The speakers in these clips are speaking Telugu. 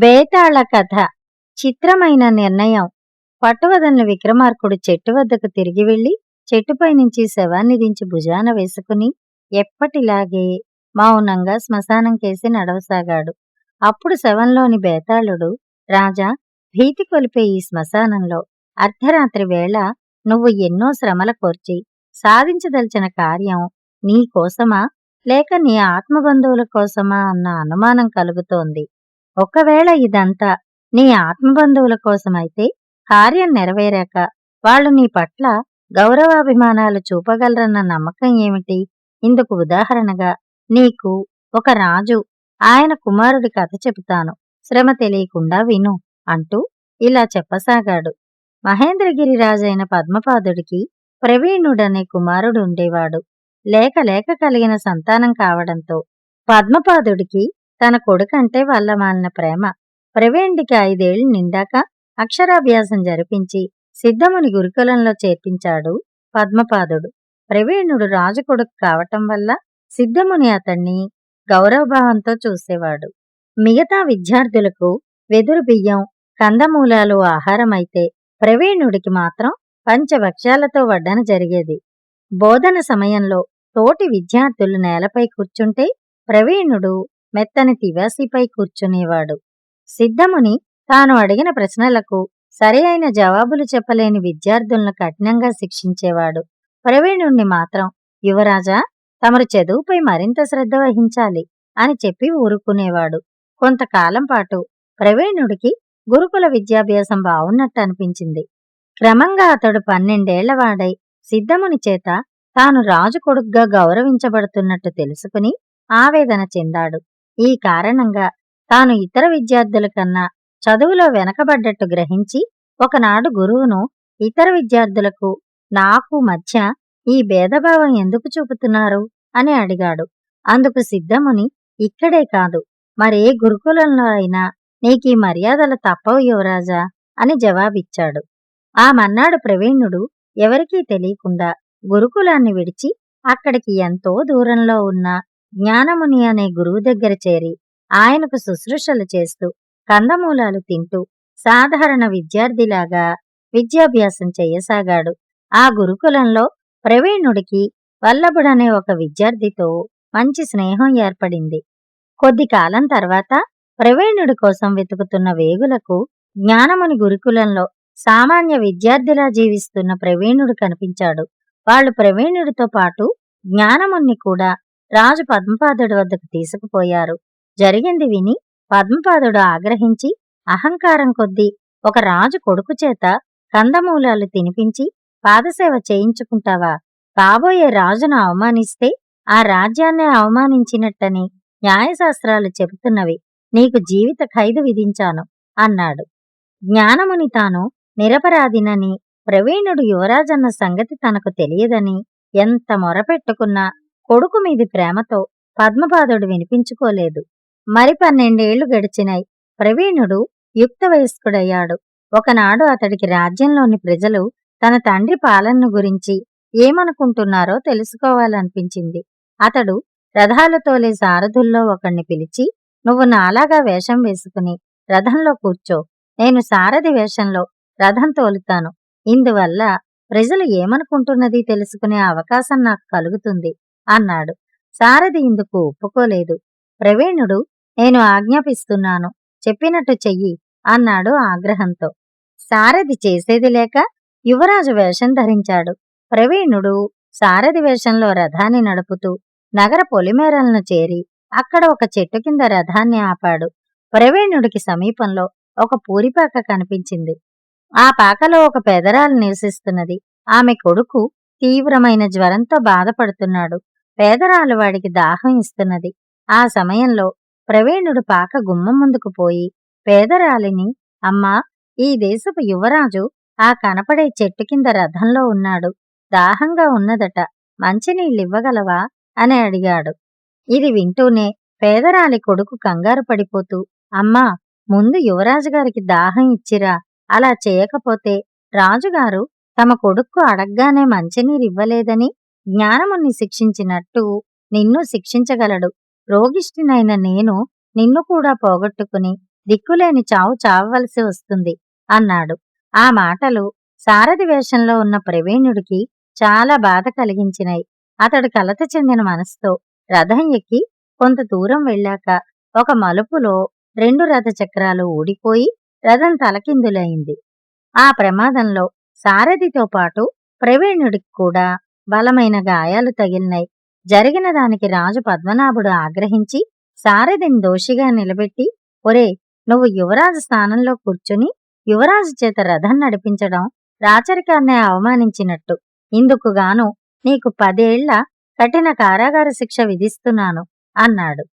బేతాళ కథ. చిత్రమైన నిర్ణయం. పట్టువదలని విక్రమార్కుడు చెట్టు వద్దకు తిరిగి వెళ్ళి చెట్టుపై నుంచి శవాన్ని దించి భుజాన వేసుకుని ఎప్పటిలాగే మౌనంగా శ్మశానం కేసి నడవసాగాడు. అప్పుడు శవంలోని బేతాళుడు రాజా భీతి కొలిపే ఈ శ్మశానంలో. అర్ధరాత్రి వేళ నువ్వు ఎన్నో శ్రమల కోర్చి సాధించదలిచిన కార్యం నీ కోసమా లేక నీ ఆత్మబంధువుల కోసమా అన్న అనుమానం కలుగుతోంది. ఒకవేళ ఇదంతా నీ ఆత్మబంధువుల కోసమైతే కార్యం నెరవేరాక వాళ్ళు నీ పట్ల గౌరవాభిమానాలు చూపగలరన్న నమ్మకం ఏమిటి? ఇందుకు ఉదాహరణగా నీకు ఒక రాజు ఆయన కుమారుడి కథ చెబుతాను. శ్రమ తెలియకుండా విను అంటూ ఇలా చెప్పసాగాడు. మహేంద్రగిరి రాజైన పద్మపాదుడికి ప్రవీణుడనే కుమారుడు ఉండేవాడు లేక లేక కలిగిన సంతానం కావడంతో పద్మపాదుడికి తన కొడుకంటే వల్లమాలిన ప్రేమ. ప్రవీణుడికి ఐదేళ్ళు నిండాక అక్షరాభ్యాసం జరిపించి సిద్ధముని గురుకులంలో చేర్పించాడు పద్మపాదుడు. ప్రవీణుడు రాజు కొడుకు కావటం వల్ల సిద్ధముని అతన్ని గౌరవభావంతో చూసేవాడు. మిగతా విద్యార్థులకు వెదురు బియ్యం కందమూలాలు ఆహారమైతే ప్రవీణుడికి మాత్రం పంచభక్ష్యాలతో వడ్డన జరిగేది. బోధన సమయంలో తోటి విద్యార్థులు నేలపై కూర్చుంటే ప్రవీణుడు మెత్తని తివాసిపై కూర్చునేవాడు. సిద్ధముని తాను అడిగిన ప్రశ్నలకు సరి అయిన జవాబులు చెప్పలేని విద్యార్థులను కఠినంగా శిక్షించేవాడు. ప్రవీణుణ్ణి మాత్రం యువరాజా తమరు చదువుపై మరింత శ్రద్ధ వహించాలి అని చెప్పి ఊరుకునేవాడు. కొంతకాలం పాటు ప్రవీణుడికి గురుకుల విద్యాభ్యాసం బావున్నట్టు అనిపించింది. క్రమంగా అతడు పన్నెండేళ్ళవాడై సిద్ధముని చేత తాను రాజు కొడుగ్గా గౌరవించబడుతున్నట్టు తెలుసుకుని ఆవేదన చెందాడు. ఈ కారణంగా తాను ఇతర విద్యార్థుల కన్నా చదువులో వెనకబడ్డట్టు గ్రహించి ఒకనాడు గురువును ఇతర విద్యార్థులకు నాకు మధ్య ఈ భేదభావం ఎందుకు చూపుతున్నారు? అని అడిగాడు. అందుకు సిద్ధముని ఇక్కడే కాదు మరే గురుకులంలో అయినా నీకీ మర్యాదలు తప్పవు యువరాజా అని జవాబిచ్చాడు. ఆ మన్నాడు ప్రవీణుడు ఎవరికీ తెలియకుండా గురుకులాన్ని విడిచి అక్కడికి ఎంతో దూరంలో ఉన్న జ్ఞానముని అనే గురువు దగ్గర చేరి ఆయనకు శుశ్రూషలు చేస్తూ కందమూలాలు తింటూ సాధారణ విద్యార్థిలాగా విద్యాభ్యాసం చేయసాగాడు. ఆ గురుకులంలో ప్రవీణుడికి వల్లభుడనే ఒక విద్యార్థితో మంచి స్నేహం ఏర్పడింది. కొద్ది కాలం తర్వాత ప్రవీణుడి కోసం వెతుకుతున్న వేగులకు జ్ఞానముని గురుకులంలో సామాన్య విద్యార్థిలా జీవిస్తున్న ప్రవీణుడు కనిపించాడు. వాళ్ళు ప్రవీణుడితో పాటు జ్ఞానముని కూడా రాజు పద్మపాదుడి వద్దకు తీసుకుపోయారు. జరిగింది విని పద్మపాదుడు ఆగ్రహించి అహంకారం కొద్దీ ఒక రాజు కొడుకు చేత కందమూలాలు తినిపించి పాదసేవ చేయించుకుంటావా? కాబోయే రాజును అవమానిస్తే ఆ రాజ్యాన్నే అవమానించినట్టని న్యాయశాస్త్రాలు చెబుతున్నవి. నీకు జీవిత ఖైదు విధించాను అన్నాడు. జ్ఞానముని తాను నిరపరాధినని ప్రవీణుడు యువరాజన్న సంగతి తనకు తెలియదని ఎంత మొరపెట్టుకున్నా కొడుకు మీది ప్రేమతో పద్మపాదుడు వినిపించుకోలేదు. మరి పన్నెండేళ్ళు గడిచినాయి. ప్రవీణుడు యుక్త వయస్కుడయ్యాడు ఒకనాడు అతడికి రాజ్యంలోని ప్రజలు తన తండ్రి పాలనను గురించి ఏమనుకుంటున్నారో తెలుసుకోవాలనిపించింది. అతడు రథాలు తోలే సారథుల్లో ఒకణ్ణి పిలిచి నువ్వు నాలాగా వేషం వేసుకుని రథంలో కూర్చో. నేను సారథి వేషంలో రథం తోలుతాను. ఇందువల్ల ప్రజలు ఏమనుకుంటున్నది తెలుసుకునే అవకాశం నాకు కలుగుతుంది. అన్నాడు. సారథి ఇందుకు ఒప్పుకోలేదు. ప్రవీణుడు నేను ఆజ్ఞాపిస్తున్నాను. చెప్పినట్టు చెయ్యి అన్నాడు ఆగ్రహంతో. సారథి చేసేది లేక యువరాజు వేషం ధరించాడు. ప్రవీణుడు సారథి వేషంలో రథాన్ని నడుపుతూ నగర పొలిమేరలను చేరి అక్కడ ఒక చెట్టు కింద రథాన్ని ఆపాడు. ప్రవీణుడికి సమీపంలో ఒక పూరిపాక కనిపించింది. ఆ పాకలో ఒక పెదరాలు నివసిస్తున్నది. ఆమె కొడుకు తీవ్రమైన జ్వరంతో బాధపడుతున్నాడు. పేదరాలు వాడికి దాహం ఇస్తున్నది. ఆ సమయంలో ప్రవీణుడు పాక గుమ్మం ముందుకు పోయి పేదరాలిని అమ్మా ఈ దేశపు యువరాజు ఆ కనపడే చెట్టు కింద రథంలో ఉన్నాడు. దాహంగా ఉన్నదట. మంచినీళ్ళివ్వగలవా? అని అడిగాడు. ఇది వింటూనే పేదరాలి కొడుకు కంగారు పడిపోతూ అమ్మా ముందు యువరాజు గారికి దాహం ఇచ్చిరా. అలా చేయకపోతే రాజుగారు తమ కొడుక్కు అడగ్గానే మంచినీరివ్వలేదని జ్ఞానముని శిక్షించినట్టు నిన్ను శిక్షించగలడు. రోగిష్ఠినైన నేను నిన్ను కూడా పోగొట్టుకుని దిక్కులేని చావు చావవలసి వస్తుంది అన్నాడు. ఆ మాటలు సారథి వేషంలో ఉన్న ప్రవీణుడికి చాలా బాధ కలిగించినాయి అతడు కలత చెందిన మనసుతో రథం ఎక్కి కొంత దూరం వెళ్ళాక ఒక మలుపులో రెండు రథ చక్రాలు ఊడిపోయి రథం తలకిందులైంది. ఆ ప్రమాదంలో సారథితో పాటు ప్రవీణుడికి కూడా బలమైన గాయాలు తగిలినాయి. జరిగిన దానికి రాజు పద్మనాభుడు ఆగ్రహించి సారథిని దోషిగా నిలబెట్టి ఒరే నువ్వు యువరాజు స్థానంలో కూర్చుని యువరాజు చేత రథం నడిపించడం రాచరికాన్నే అవమానించినట్టు. ఇందుకుగాను నీకు పదేళ్ళ కఠిన కారాగార శిక్ష విధిస్తున్నాను అన్నాడు.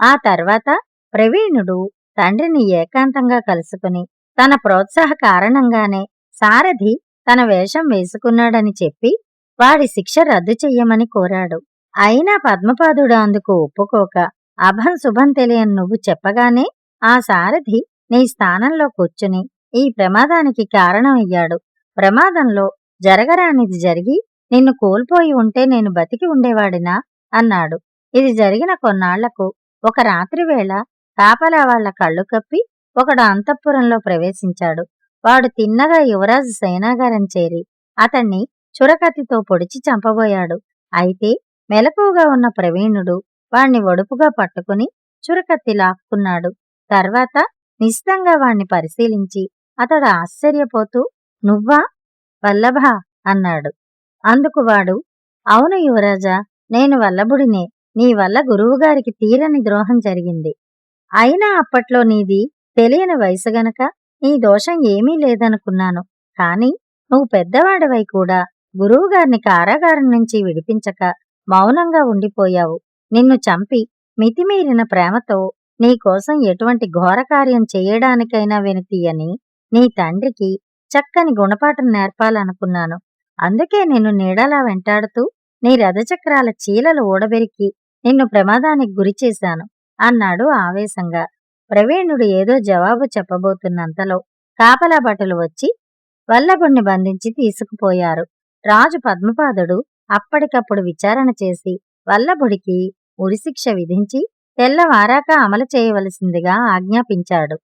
ఆ తర్వాత ప్రవీణుడు తండ్రిని ఏకాంతంగా కలుసుకుని తన ప్రోత్సాహ కారణంగానే సారథి తన వేషం వేసుకున్నాడని చెప్పి వాడి శిక్ష రద్దు చెయ్యమని కోరాడు. అయినా పద్మపాదుడు అందుకు ఒప్పుకోక అభం శుభం తెలియని నువ్వు చెప్పగానే ఆ సారథి నీ స్థానంలో కూర్చుని ఈ ప్రమాదానికి కారణమయ్యాడు. ప్రమాదంలో జరగరానిది జరిగి నిన్ను కోల్పోయి ఉంటే నేను బతికి ఉండేవాడినా? అన్నాడు. ఇది జరిగిన కొన్నాళ్ళకు ఒక రాత్రి వేళ కాపలా వాళ్ళ కళ్ళు కప్పి ఒకడు అంతఃపురంలో ప్రవేశించాడు. వాడు తిన్నగా యువరాజు సేనాగారం చేరి అతన్ని చురకత్తితో పొడిచి చంపబోయాడు. అయితే మెలకువగా ఉన్న ప్రవీణుడు వాణ్ణి ఒడుపుగా పట్టుకుని చురకత్తి లాక్కున్నాడు. తర్వాత నిశితంగా వాణ్ణి పరిశీలించి అతడు ఆశ్చర్యపోతూ నువ్వా? వల్లభా అన్నాడు. అందుకు వాడు అవును యువరాజా నేను వల్లభుడినే. నీ వల్ల గురువుగారికి తీరని ద్రోహం జరిగింది. అయినా అప్పట్లో నీది తెలియని వయసు గనక నీ దోషం ఏమీ లేదనుకున్నాను. కాని నువ్వు పెద్దవాడివై కూడా గురువుగారిని కారాగారం నుంచి విడిపించక మౌనంగా ఉండిపోయావు. నిన్ను చంపి మితిమీరిన ప్రేమతో నీకోసం ఎటువంటి ఘోరకార్యం చేయడానికైనా వెనుతీయని నీ తండ్రికి చక్కని గుణపాఠం నేర్పాలనుకున్నాను. అందుకే నిన్ను నీడలా వెంటాడుతూ నీ రథచక్రాల చీలలు ఊడబెరికి నిన్ను ప్రమాదానికి గురిచేశాను అన్నాడు ఆవేశంగా. ప్రవీణుడు ఏదో జవాబు చెప్పబోతున్నంతలో కాపలా భటులు వచ్చి వల్లభుణ్ణి బంధించి తీసుకుపోయారు. రాజు పద్మపాదుడు అప్పటికప్పుడు విచారణ చేసి వల్లభుడికి ఉరిశిక్ష విధించి తెల్లవారాక అమలు చేయవలసిందిగా ఆజ్ఞాపించాడు.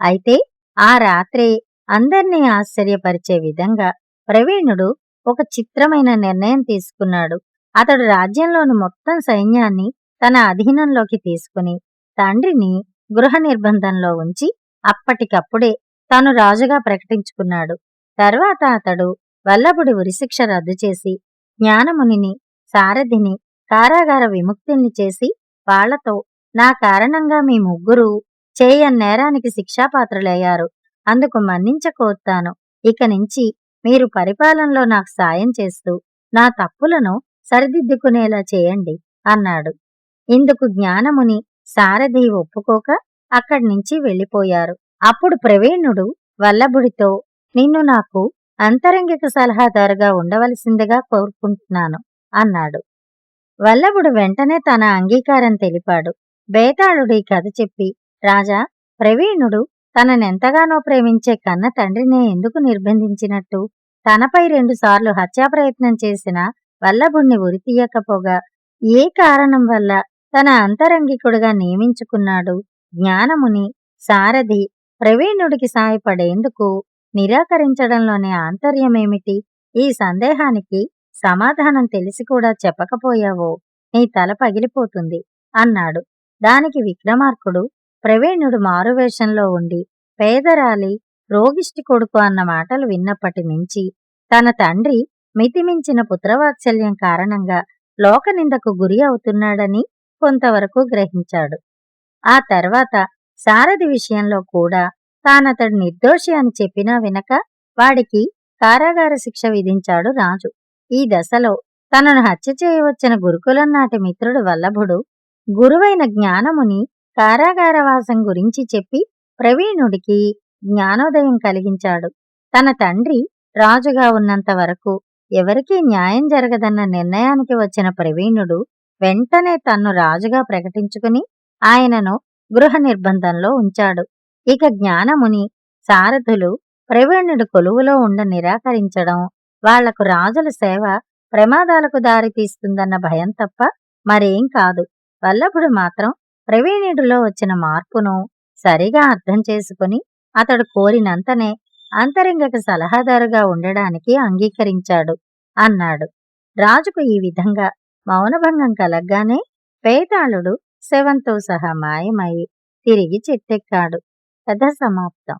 అయితే ఆ రాత్రే అందర్నీ ఆశ్చర్యపరిచే విధంగా ప్రవీణుడు ఒక చిత్రమైన నిర్ణయం తీసుకున్నాడు. అతడు రాజ్యంలోని మొత్తం సైన్యాన్ని తన అధీనంలోకి తీసుకుని తండ్రిని గృహ నిర్బంధంలో ఉంచి అప్పటికప్పుడే తాను రాజుగా ప్రకటించుకున్నాడు. తర్వాత అతడు వల్లభుడి ఉరిశిక్ష రద్దు చేసి జ్ఞానమునిని సారథిని కారాగార విముక్తిని చేసి వాళ్ళతో నా కారణంగా మీ ముగ్గురు చేయన్నేరానికి శిక్షాపాత్రులయ్యారు. అందుకు మన్నించకోతాను ఇక నుంచి మీరు పరిపాలనలో నాకు సాయం చేస్తూ నా తప్పులను సరిదిద్దుకునేలా చేయండి అన్నాడు. ఇందుకు జ్ఞానముని సారథి ఒప్పుకోక అక్కడి నుంచి వెళ్ళిపోయారు. అప్పుడు ప్రవీణుడు వల్లభుడితో నిన్ను నాకు అంతరంగిక సలహాదారుగా ఉండవలసిందిగా కోరుకుంటున్నాను అన్నాడు. వల్లభుడు వెంటనే తన అంగీకారం తెలిపాడు. బేతాళుడి కథ చెప్పి రాజా ప్రవీణుడు తననెంతగానో ప్రేమించే కన్న తండ్రినే ఎందుకు నిర్బంధించినట్టు? తనపై రెండుసార్లు హత్యాప్రయత్నం చేసిన వల్లభుణ్ణి ఉరితీయకపోగా ఏ కారణం వల్ల తన అంతరంగికుడుగా నియమించుకున్నాడు? జ్ఞానముని సారథి ప్రవీణుడికి సాయపడేందుకు నిరాకరించడంలోని ఆంతర్యమేమిటి? ఈ సందేహానికి సమాధానం తెలిసి కూడా చెప్పకపోయావో? నీ తల పగిలిపోతుంది అన్నాడు. దానికి విక్రమార్కుడు ప్రవీణుడు మారువేషంలో ఉండి పేదరాలి రోగిష్టి కొడుకు అన్న మాటలు విన్నప్పటి నుంచి తన తండ్రి మితిమించిన పుత్రవాత్సల్యం కారణంగా లోకనిందకు గురి అవుతున్నాడని కొంతవరకు గ్రహించాడు. ఆ తర్వాత సారథి విషయంలో కూడా తానతడు నిర్దోషి అని చెప్పినా వినక వాడికి కారాగార శిక్ష విధించాడు రాజు. ఈ దశలో తనను హత్య చేయవచ్చిన గురుకులం నాటి మిత్రుడు వల్లభుడు గురువైన జ్ఞానముని కారాగారవాసం గురించి చెప్పి ప్రవీణుడికి జ్ఞానోదయం కలిగించాడు. తన తండ్రి రాజుగా ఉన్నంత వరకు ఎవరికీ న్యాయం జరగదన్న నిర్ణయానికి వచ్చిన ప్రవీణుడు వెంటనే తన్ను రాజుగా ప్రకటించుకుని ఆయనను గృహ నిర్బంధంలో ఉంచాడు. ఇక జ్ఞానముని సారథులు ప్రవీణుడు కొలువులో ఉండ నిరాకరించడం వాళ్ళకు రాజుల సేవ ప్రమాదాలకు దారితీస్తుందన్న భయం తప్ప మరేం కాదు. వల్లభుడు మాత్రం ప్రవీణుడిలో వచ్చిన మార్పును సరిగా అర్థం చేసుకుని అతడు కోరినంతనే అంతరింగక సలహాదారుగా ఉండడానికి అంగీకరించాడు అన్నాడు. రాజుకు ఈ విధంగా మౌనభంగం కలగ్గానే పేతాళుడు శవంతో సహా మాయమై తిరిగి చెట్టెక్కాడు కథ సమాప్తం.